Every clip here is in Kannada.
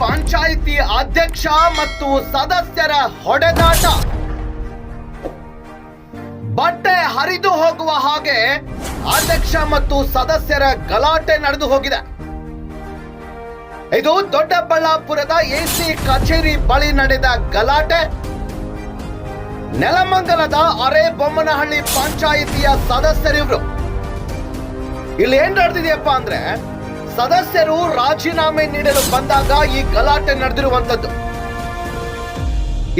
ಪಂಚಾಯಿತಿ ಅಧ್ಯಕ್ಷ ಮತ್ತು ಸದಸ್ಯರ ಹೊಡೆದಾಟ. ಬಟ್ಟೆ ಹರಿದು ಹೋಗುವ ಹಾಗೆ ಅಧ್ಯಕ್ಷ ಮತ್ತು ಸದಸ್ಯರ ಗಲಾಟೆ ನಡೆದು ಹೋಗಿದೆ. ಇದು ದೊಡ್ಡಬಳ್ಳಾಪುರದ ಎಸಿ ಕಚೇರಿ ಬಳಿ ನಡೆದ ಗಲಾಟೆ. ನೆಲಮಂಗಲದ ಅರೆ ಬೊಮ್ಮನಹಳ್ಳಿ ಪಂಚಾಯಿತಿಯ ಸದಸ್ಯರಿವರು ಇಲ್ಲಿ ಏನ್ ನಡೆದಿದೆಯಪ್ಪ ಅಂದ್ರೆ ಸದಸ್ಯರು ರಾಜೀನಾಮೆ ನೀಡಲು ಬಂದಾಗ ಈ ಗಲಾಟೆ ನಡೆದಿರುವಂತದ್ದು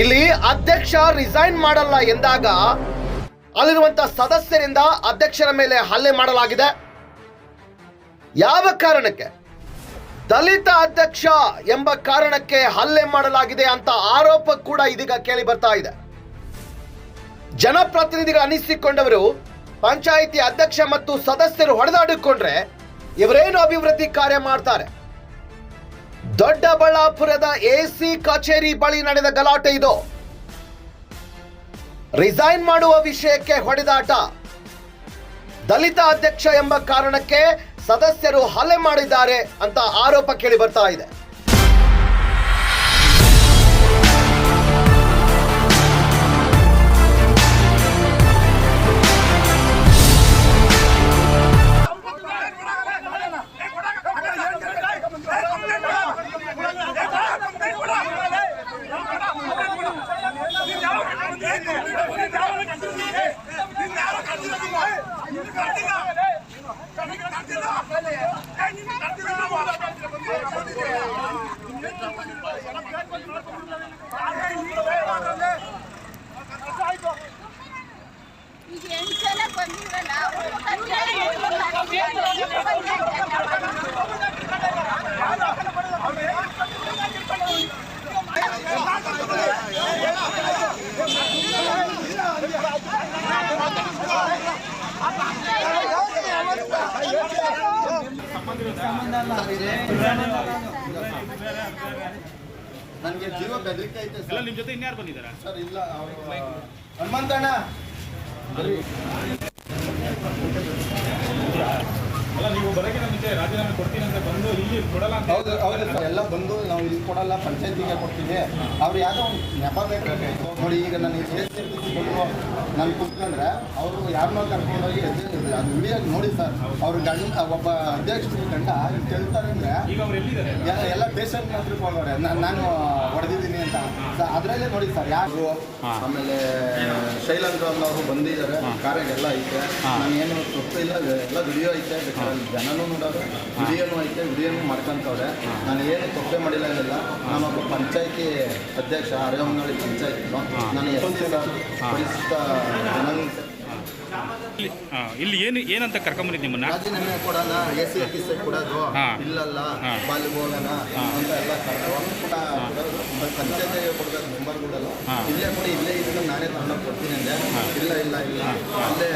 ಇಲ್ಲಿ ಅಧ್ಯಕ್ಷ ರಿಸೈನ್ ಮಾಡಲ್ಲ ಎಂದಾಗ ಅಲ್ಲಿರುವಂತ ಸದಸ್ಯರಿಂದ ಅಧ್ಯಕ್ಷರ ಮೇಲೆ ಹಲ್ಲೆ ಮಾಡಲಾಗಿದೆ. ಯಾವ ಕಾರಣಕ್ಕೆ? ದಲಿತ ಅಧ್ಯಕ್ಷ ಎಂಬ ಕಾರಣಕ್ಕೆ ಹಲ್ಲೆ ಮಾಡಲಾಗಿದೆ ಅಂತ ಆರೋಪ ಕೂಡ ಇದೀಗ ಕೇಳಿ ಬರ್ತಾ ಇದೆ. ಜನಪ್ರತಿನಿಧಿಗಳು ಅನಿಸಿಕೊಂಡವರು, ಪಂಚಾಯಿತಿ ಅಧ್ಯಕ್ಷ ಮತ್ತು ಸದಸ್ಯರು ಹೊಡೆದಾಡಿಕೊಂಡ್ರೆ ಇವರೇನು ಅಭಿವೃದ್ಧಿ ಕಾರ್ಯ ಮಾಡ್ತಾರೆ? ದೊಡ್ಡಬಳ್ಳಾಪುರದ ಎಸಿ ಕಚೇರಿ ಬಳಿ ನಡೆದ ಗಲಾಟೆ ಇದು. ರಿಸೈನ್ ಮಾಡುವ ವಿಷಯಕ್ಕೆ ಹೊಡೆದಾಟ. ದಲಿತ ಅಧ್ಯಕ್ಷ ಎಂಬ ಕಾರಣಕ್ಕೆ ಸದಸ್ಯರು ಹಲ್ಲೆ ಮಾಡಿದ್ದಾರೆ ಅಂತ ಆರೋಪ ಕೇಳಿ ಬರ್ತಾ ಇದೆ. ನನಗೆ ಜೀವ ಬೆದರಿಕೆ ಐತೆ ಸರ್. ನಿಮ್ ಜೊತೆ ಇನ್ಯಾರು ಬಂದಿದ್ದಾರೆ ಸರ್ ಇಲ್ಲ ಹನುಮಂತಣ್ಣ. ಹೌದು ಹೌದು ಸರ್ ಎಲ್ಲ ಬಂದು ನಾವು ಇಲ್ಲಿ ಕೊಡಲ್ಲ ಪಂಚಾಯತಿಗೆ ಕೊಡ್ತೀವಿ. ಅವ್ರು ಯಾವುದೋ ಒಂದು ನೆಪ ಬೇಕಾಗಿತ್ತು ನೋಡಿ ಈಗ ನಾನು ಸೇರಿಸಿಕೊಂಡು ನಾನು ಕುತ್ಕೊಂಡ್ರೆ ಅವರು ಯಾರನ್ನೋ ಕರ್ಕೊಂಡೋಗಿ ಹೋಗಿ ಅದು ವಿಡಿಯೋ ನೋಡಿ ಸರ್ ಅವ್ರ ಗಂಡ ಒಬ್ಬ ಅಧ್ಯಕ್ಷರು ಗಂಡ ಕೇಳ್ತಾರೆ ಅಂದ್ರೆ ಎಲ್ಲ ಪೇಷಂಟ್ ಹತ್ರಕ್ಕೆ ಹೋಗೋರೆ ನಾನು ಸರ್ ಅದರಲ್ಲೇ ನೋಡಿ ಸರ್ ಯಾರು ಆಮೇಲೆ ಶೈಲೇಂದ್ರ ಅನ್ನೋರು ಬಂದಿದ್ದಾರೆ. ಕಾರ್ಯಾಗೆಲ್ಲ ಐತೆ. ನಾನೇನು ಏನು ತಪ್ಪಿಲ್ಲ ಎಲ್ಲ ವಿಡಿಯೋ ಐತೆ. ಬೇಕಾದ್ರೆ ಜನನೂ ನೋಡೋರು ವಿಡಿಯೋನು ಐತೆ ವಿಡಿಯೋನು ಮಾಡ್ಕೊಂತವ್ರೆ. ನಾನು ಏನು ತಪ್ಪೇ ಮಾಡಿಲ್ಲ ಏನಿಲ್ಲ. ನಾನೊಬ್ಬ ಪಂಚಾಯತಿ ಅಧ್ಯಕ್ಷ ಅರೆಹೊನ್ನಳ್ಳಿ ಪಂಚಾಯತ್ ನಾನು ಎಸ್ ಸಿ ಪರಿಶಿಷ್ಟ ಜನಾಂಗ ಇಲ್ಲಿ ಹಾ, ಇಲ್ಲಿ ಏನು ಏನಂತ ಕರ್ಕೊಂಬಂದಿದ್ದು ನಿಮ್ಮನ್ನ? ರಾಜೀನಾಮೆ ಕೊಡೋಣ ಎ ಸಿ ಆರ್ ಸಿ ಕೊಡೋದು. ಹಾ. ಇಲ್ಲಲ್ಲ ಹಾ. ಬಾಲಿಗೆ ಹೋಗೋಣ ಅಂತ ಎಲ್ಲ ಕೊಡಬೇಕು ಮೆಂಬರ್ಗಳಲ್ಲ. ಹಾ. ಇಲ್ಲೇ ಕೊಡಿ ಇಲ್ಲೇ ಇದನ್ನ ನಾನೇ ತಗೊಂಡೋಗಿ ಕೊಡ್ತೀನಿ ಅಂದೆ. ಇಲ್ಲ ಇಲ್ಲ ಇಲ್ಲ. ಅಲ್ಲೇ